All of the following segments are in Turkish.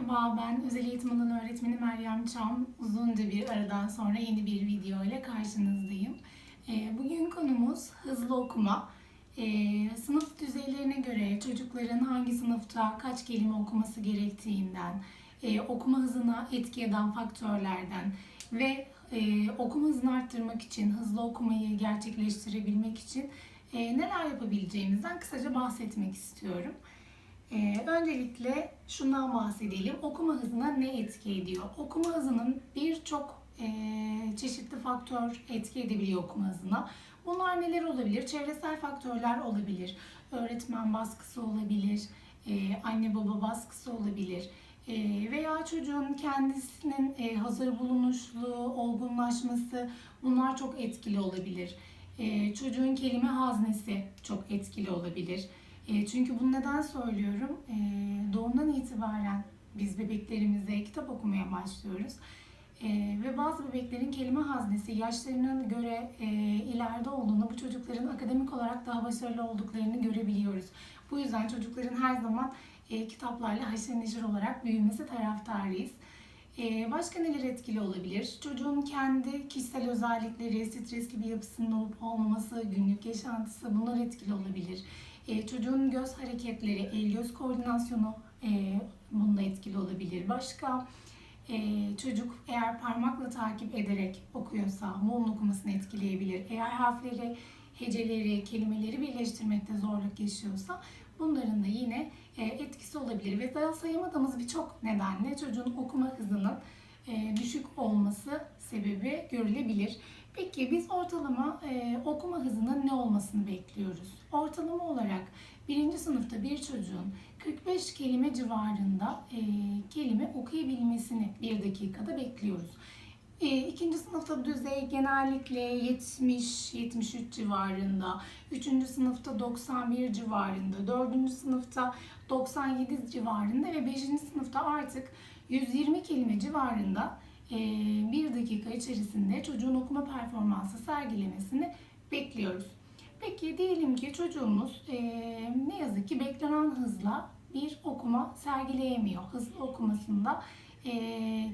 Merhaba, ben özel eğitim alanı öğretmeni Meryem Çam. Uzunca bir aradan sonra yeni bir video ile karşınızdayım. Ee, Bugün konumuz hızlı okuma. Ee, Sınıf düzeylerine göre çocukların hangi sınıfta kaç kelime okuması gerektiğinden, e, okuma hızına etki eden faktörlerden ve e, okuma hızını arttırmak için, hızlı okumayı gerçekleştirebilmek için e, neler yapabileceğimizden kısaca bahsetmek istiyorum. Ee, öncelikle şundan bahsedelim. Okuma hızına ne etki ediyor? Okuma hızının birçok e, çeşitli faktör etki edebiliyor okuma hızına. Bunlar neler olabilir? Çevresel faktörler olabilir. Öğretmen baskısı olabilir. e, anne baba baskısı olabilir. E, veya çocuğun kendisinin e, hazır bulunuşlu, olgunlaşması bunlar çok etkili olabilir. E, çocuğun kelime haznesi çok etkili olabilir. E, çünkü bunu neden söylüyorum? E, doğumdan itibaren biz bebeklerimize kitap okumaya başlıyoruz. E, ve bazı bebeklerin kelime haznesi yaşlarına göre e, ileride olduğunu, bu çocukların akademik olarak daha başarılı olduklarını görebiliyoruz. Bu yüzden çocukların her zaman e, kitaplarla haşır neşir olarak büyümesi taraftarıyız. E, başka neler etkili olabilir? Çocuğun kendi kişisel özellikleri, stresli bir yapısının olup olmaması, günlük yaşantısı bunlar etkili olabilir. E, çocuğun göz hareketleri, el-göz koordinasyonu e, bunda etkili olabilir. Başka e, çocuk eğer parmakla takip ederek okuyorsa onun okumasını etkileyebilir. Eğer harfleri, heceleri, kelimeleri birleştirmekte zorluk yaşıyorsa bunların da yine e, etkisi olabilir. Ve daha sayamadığımız birçok nedenle çocuğun okuma hızının e, düşük olması sebebi görülebilir. Peki biz ortalama e, okuma hızının ne olmasını bekliyoruz? Ortalama olarak birinci sınıfta bir çocuğun 45 kelime civarında e, kelime okuyabilmesini bir dakikada bekliyoruz. E, ikinci sınıfta düzey genellikle 70-73 civarında, üçüncü sınıfta 91 civarında, dördüncü sınıfta 97 civarında ve beşinci sınıfta artık 120 kelime civarında bir dakika içerisinde çocuğun okuma performansı sergilemesini bekliyoruz. Peki diyelim ki çocuğumuz e, ne yazık ki beklenen hızla bir okuma sergileyemiyor. Hızlı okumasında e,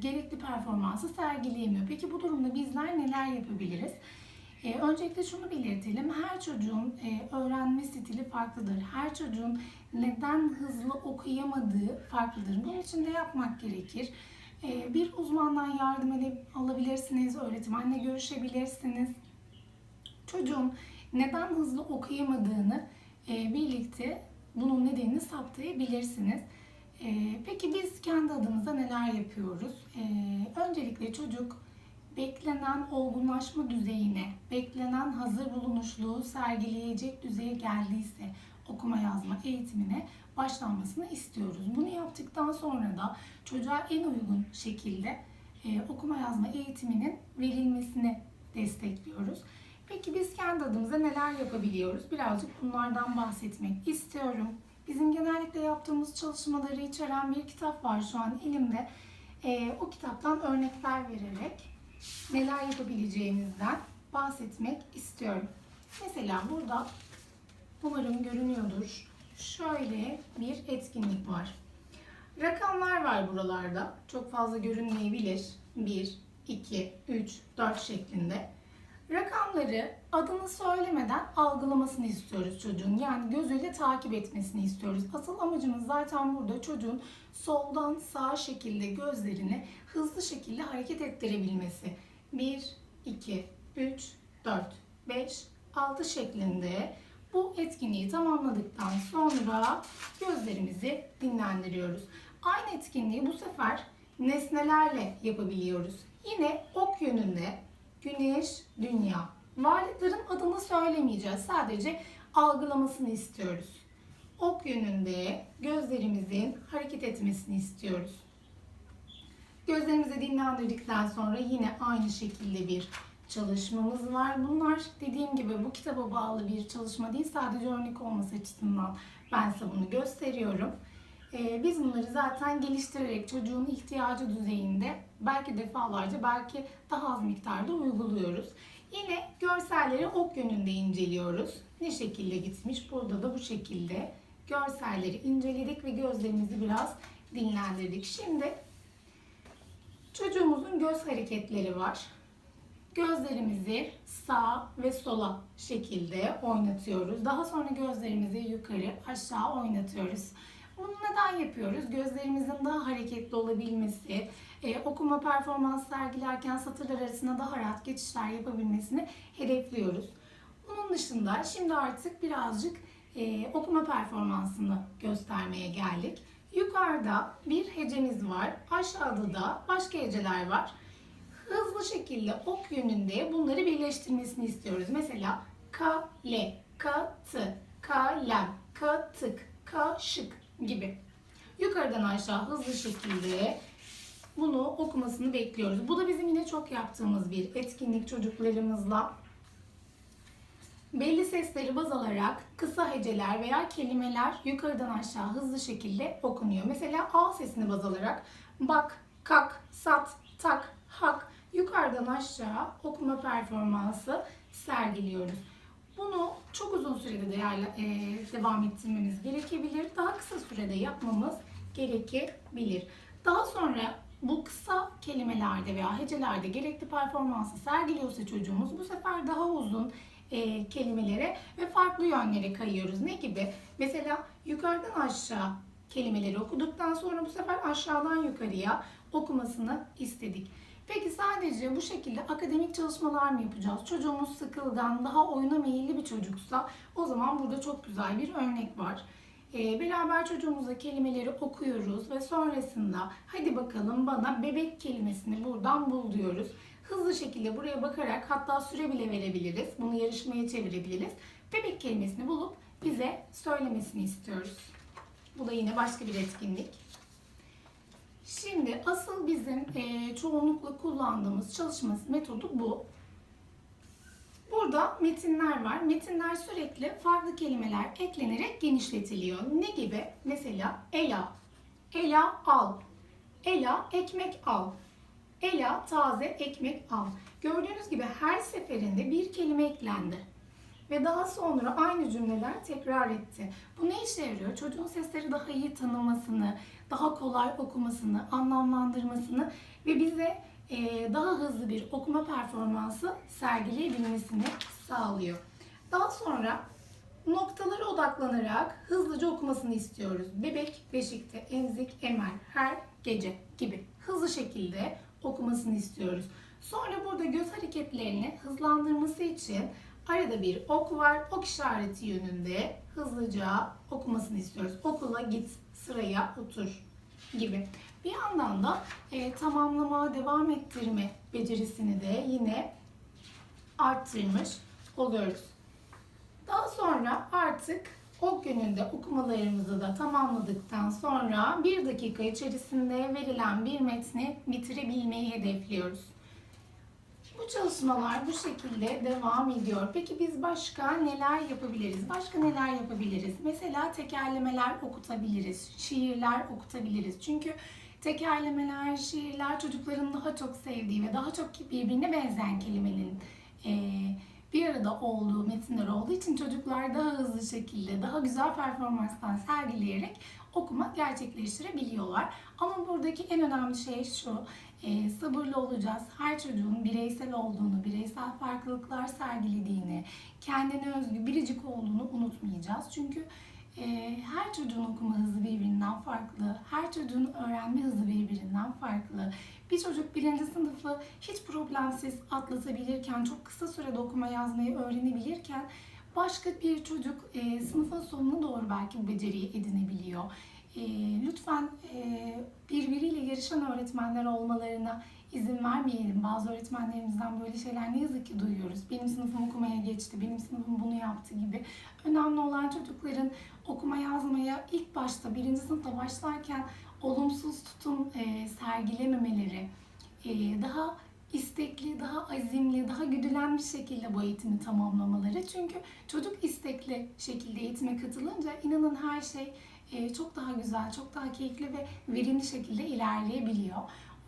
gerekli performansı sergileyemiyor. Peki bu durumda bizler neler yapabiliriz? E, öncelikle şunu belirtelim. Her çocuğun e, öğrenme stili farklıdır. Her çocuğun neden hızlı okuyamadığı farklıdır. Bunun için de yapmak gerekir. E, bir uzmandan yardım alabilirsiniz, öğretmenle görüşebilirsiniz. Çocuğun neden hızlı okuyamadığını e, birlikte bunun nedenini saptayabilirsiniz. E, peki biz kendi adımıza neler yapıyoruz? E, öncelikle çocuk beklenen olgunlaşma düzeyine, beklenen hazır bulunuşluğu sergileyecek düzeye geldiyse okuma yazma eğitimine başlanmasını istiyoruz. Bunu yaptıktan sonra da çocuğa en uygun şekilde e, okuma yazma eğitiminin verilmesini destekliyoruz. Peki biz kendi adımıza neler yapabiliyoruz? Birazcık bunlardan bahsetmek istiyorum. Bizim genellikle yaptığımız çalışmaları içeren bir kitap var şu an elimde. E, o kitaptan örnekler vererek neler yapabileceğimizden bahsetmek istiyorum. Mesela burada umarım görünüyordur. Şöyle bir etkinlik var. Rakamlar var buralarda. Çok fazla görünmeyebilir. 1, 2, 3, 4 şeklinde. Rakamları adını söylemeden algılamasını istiyoruz çocuğun. Yani gözüyle takip etmesini istiyoruz. Asıl amacımız zaten burada çocuğun soldan sağa şekilde gözlerini hızlı şekilde hareket ettirebilmesi. 1, 2, 3, 4, 5, 6 şeklinde bu etkinliği tamamladıktan sonra gözlerimizi dinlendiriyoruz. Aynı etkinliği bu sefer nesnelerle yapabiliyoruz. Yine ok yönünde güneş, dünya. Varlıkların adını söylemeyeceğiz. Sadece algılamasını istiyoruz. Ok yönünde gözlerimizin hareket etmesini istiyoruz. Gözlerimizi dinlendirdikten sonra yine aynı şekilde bir çalışmamız var. Bunlar dediğim gibi bu kitaba bağlı bir çalışma değil. Sadece örnek olması açısından ben size bunu gösteriyorum. Ee, biz bunları zaten geliştirerek çocuğun ihtiyacı düzeyinde belki defalarca belki daha az miktarda uyguluyoruz. Yine görselleri ok yönünde inceliyoruz. Ne şekilde gitmiş? Burada da bu şekilde görselleri inceledik ve gözlerimizi biraz dinlendirdik. Şimdi çocuğumuzun göz hareketleri var. Gözlerimizi sağ ve sola şekilde oynatıyoruz. Daha sonra gözlerimizi yukarı aşağı oynatıyoruz. Bunu neden yapıyoruz? Gözlerimizin daha hareketli olabilmesi, e, okuma performans sergilerken satırlar arasında daha rahat geçişler yapabilmesini hedefliyoruz. Bunun dışında şimdi artık birazcık e, okuma performansını göstermeye geldik. Yukarıda bir hecemiz var, aşağıda da başka heceler var hızlı şekilde ok yönünde bunları birleştirmesini istiyoruz. Mesela kale, katı, kalem, katık, kaşık gibi. Yukarıdan aşağı hızlı şekilde bunu okumasını bekliyoruz. Bu da bizim yine çok yaptığımız bir etkinlik çocuklarımızla. Belli sesleri baz alarak kısa heceler veya kelimeler yukarıdan aşağı hızlı şekilde okunuyor. Mesela A sesini baz alarak bak, kak, sat, tak, hak yukarıdan aşağı okuma performansı sergiliyoruz. Bunu çok uzun sürede değerli, e, devam ettirmemiz gerekebilir. Daha kısa sürede yapmamız gerekebilir. Daha sonra bu kısa kelimelerde veya hecelerde gerekli performansı sergiliyorsa çocuğumuz bu sefer daha uzun e, kelimelere ve farklı yönlere kayıyoruz. Ne gibi? Mesela yukarıdan aşağı kelimeleri okuduktan sonra bu sefer aşağıdan yukarıya okumasını istedik. Peki sadece bu şekilde akademik çalışmalar mı yapacağız? Çocuğumuz sıkılgan, daha oyuna meyilli bir çocuksa o zaman burada çok güzel bir örnek var. Ee, beraber çocuğumuza kelimeleri okuyoruz ve sonrasında hadi bakalım bana bebek kelimesini buradan bul diyoruz. Hızlı şekilde buraya bakarak hatta süre bile verebiliriz. Bunu yarışmaya çevirebiliriz. Bebek kelimesini bulup bize söylemesini istiyoruz. Bu da yine başka bir etkinlik. Şimdi asıl bizim e, çoğunlukla kullandığımız çalışma metodu bu. Burada metinler var. Metinler sürekli farklı kelimeler eklenerek genişletiliyor. Ne gibi? Mesela Ela, Ela al, Ela ekmek al, Ela taze ekmek al. Gördüğünüz gibi her seferinde bir kelime eklendi ve daha sonra aynı cümleler tekrar etti. Bu ne işe yarıyor? Çocuğun sesleri daha iyi tanımasını, daha kolay okumasını, anlamlandırmasını ve bize e, daha hızlı bir okuma performansı sergileyebilmesini sağlıyor. Daha sonra noktalara odaklanarak hızlıca okumasını istiyoruz. Bebek beşikte, emzik, emel, her gece gibi hızlı şekilde okumasını istiyoruz. Sonra burada göz hareketlerini hızlandırması için Arada bir ok var. Ok işareti yönünde hızlıca okumasını istiyoruz. Okula git, sıraya otur gibi. Bir yandan da e, tamamlama, devam ettirme becerisini de yine arttırmış oluyoruz. Daha sonra artık ok yönünde okumalarımızı da tamamladıktan sonra bir dakika içerisinde verilen bir metni bitirebilmeyi hedefliyoruz. Bu çalışmalar bu şekilde devam ediyor. Peki biz başka neler yapabiliriz? Başka neler yapabiliriz? Mesela tekerlemeler okutabiliriz, şiirler okutabiliriz. Çünkü tekerlemeler, şiirler çocukların daha çok sevdiği ve daha çok birbirine benzeyen kelimelerin e, bir arada olduğu metinler olduğu için çocuklar daha hızlı şekilde, daha güzel performanslar sergileyerek okuma gerçekleştirebiliyorlar. Ama buradaki en önemli şey şu, e, sabırlı olacağız. Her çocuğun bireysel olduğunu, bireysel farklılıklar sergilediğini, kendine özgü biricik olduğunu unutmayacağız. Çünkü e, her çocuğun okuma hızı birbirinden farklı, her çocuğun öğrenme hızı birbirinden farklı. Bir çocuk birinci sınıfı hiç problemsiz atlatabilirken, çok kısa sürede okuma yazmayı öğrenebilirken başka bir çocuk e, sınıfın sonuna doğru belki bu beceriyi edinebiliyor. E, lütfen e, birbiriyle yarışan öğretmenler olmalarına izin vermeyelim. Bazı öğretmenlerimizden böyle şeyler ne yazık ki duyuyoruz. Benim sınıfım okumaya geçti, benim sınıfım bunu yaptı gibi. Önemli olan çocukların okuma yazmaya ilk başta birinci sınıfta başlarken olumsuz tutum e, sergilememeleri, e, daha istekli, daha azimli, daha güdülen bir şekilde bu eğitimi tamamlamaları. Çünkü çocuk istekli şekilde eğitime katılınca inanın her şey çok daha güzel, çok daha keyifli ve verimli şekilde ilerleyebiliyor.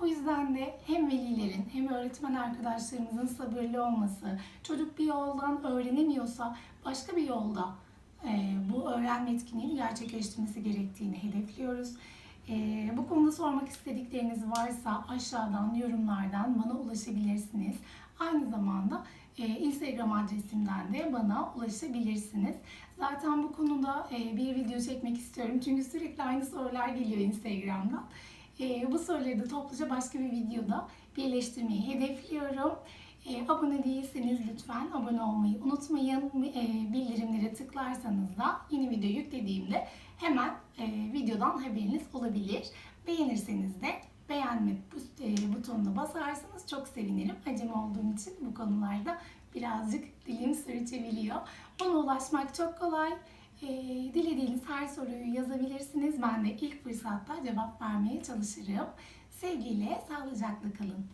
O yüzden de hem velilerin hem öğretmen arkadaşlarımızın sabırlı olması, çocuk bir yoldan öğrenemiyorsa başka bir yolda e, bu öğrenme etkinliğini gerçekleştirmesi gerektiğini hedefliyoruz. Ee, bu konuda sormak istedikleriniz varsa aşağıdan yorumlardan bana ulaşabilirsiniz. Aynı zamanda e, Instagram adresimden de bana ulaşabilirsiniz. Zaten bu konuda e, bir video çekmek istiyorum. Çünkü sürekli aynı sorular geliyor Instagram'dan. E, bu soruları da topluca başka bir videoda birleştirmeyi hedefliyorum. E, abone değilseniz lütfen abone olmayı unutmayın. E, bildirimlere tıklarsanız da yeni video yüklediğimde hemen e, videodan haberiniz olabilir. Beğenirseniz de beğenme e, butonuna basarsanız çok sevinirim. Acem olduğum için bu konularda birazcık dilim sürçebiliyor. Bana ulaşmak çok kolay. E, dilediğiniz her soruyu yazabilirsiniz. Ben de ilk fırsatta cevap vermeye çalışırım. Sevgiyle, sağlıcakla kalın.